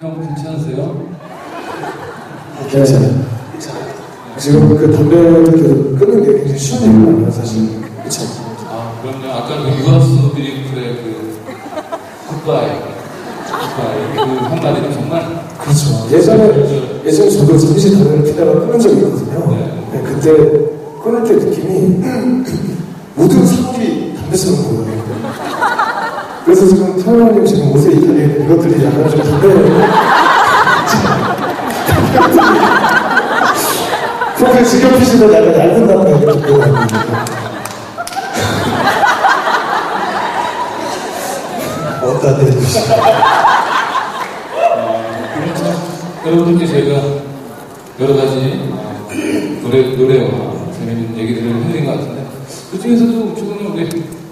형 괜찮으세요? 네. 괜찮아요. 지금 그 담배를 계속 끊는 게 굉장히 쉬운 일이에요, 사실. 그쵸? 아, 그럼요. 아까 그 유아수 드림플의 그 굿바이. 굿바이. 그 한마디는 정말. 그렇죠. 예전에, 예전에 저도 잠시 담배를 피다가 끊은 적이 있거든요. 네. 네, 그때 끊을 때 느낌이 모든 사람이 담배처럼 보여요. 그래서 지금 태연님 지금 옷에 이탈리는 이것들이 약간 좀 지금 피시다 약간 얇은 이렇게 보여요. 어디다 싶어. 여러분들께 저희가 여러 가지 어, 노래, 노래와 재밌는 얘기들을 해드린 것 같은데 그 중에서도 최근에 우리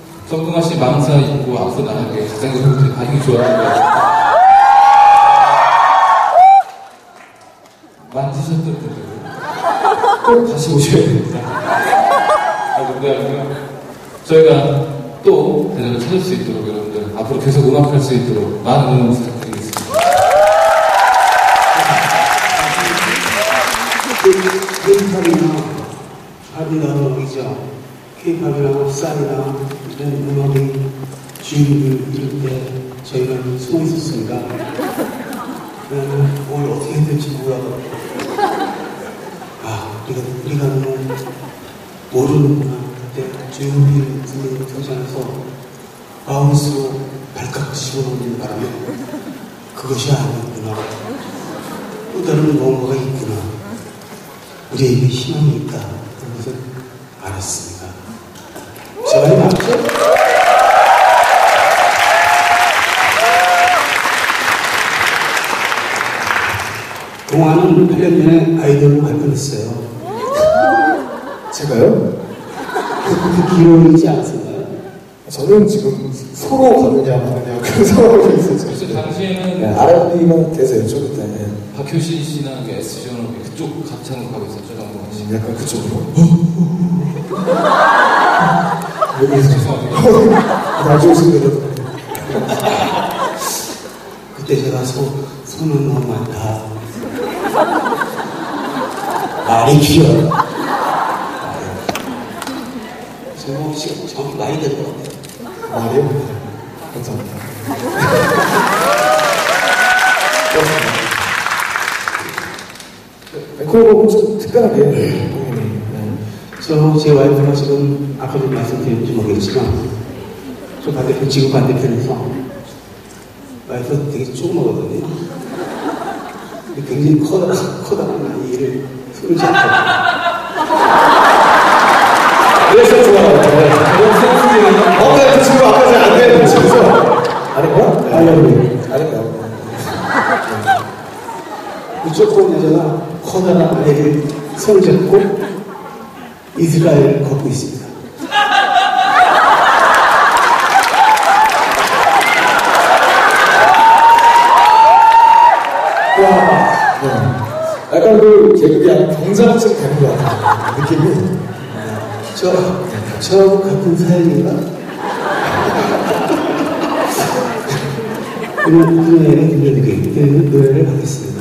씨 망사 입고 앞서 나가는 게 가장 여러분들이 반응이 좋아하는 것 같아요. 만지셨던 분들 꼭 다시 오셔야 됩니다. 아, 아니고요. 저희가 또 대전을 찾을 수 있도록 여러분들 앞으로 계속 음악할 수 있도록 많은 응원 부탁드리겠습니다. 케이팝이나 아리랑이죠. 케이팝이나 쌀이나 이런 음악의 주인들 때 저희가 숨어 있었습니다. 나는 뭘 어떻게 해야 될지 몰라서 아 우리가 우리가 모르는구나 그때 주인들 선생님 등장해서 마음으로 발칵 씹어놓는 바람에 그것이 아니었구나 또 다른 뭔가가 있구나 우리에게 희망이 있다. 그런 것을 알았습니다. 맞죠? 동화는 8년 전에 아이돌로 발표했어요. 제가요? 그, 그 기록이지 않았나요? 저는 지금 서로 가느냐 마느냐 그런 상황이 있었죠. 그래서 당시에는 네, 돼서요, 저 그때. 네. 박효신 씨나 그 S존으로 그쪽 갑창을 가고 있었죠, 정동원 씨. 음, 약간 그쪽으로. 여기서 죄송합니다. 나중에 그래도. 그때 제가 소, 손은 너무 많다. 말이 길어요. 제가 혹시 정확히 많이 될것 같아요. 말이요? 감사합니다. 앵콜곡은 좀 특별하게 본인이 네. 저 제 와이프가 지금 아까도 말씀드렸는지 모르겠지만 저 반대편 지금 반대편에서 와이프가 되게 조그마거든요. 근데 굉장히 커다란 커다란 아이를 손을 잡고 그래서 좋아요. 네. 어, 네, 그 친구 아까 전에 안 되는 그 친구죠? 아닌가? 아니요. 아닌가요? 무조건 여자가 커다란 아이를 손을 잡고 이스라엘을 걷고 있습니다. 와, 네. 약간 그 약간 경자처럼 되는 것 같아요. 느낌이. 저, 저 같은 사연인가? 그 노래를 들려드리는 노래를 하겠습니다.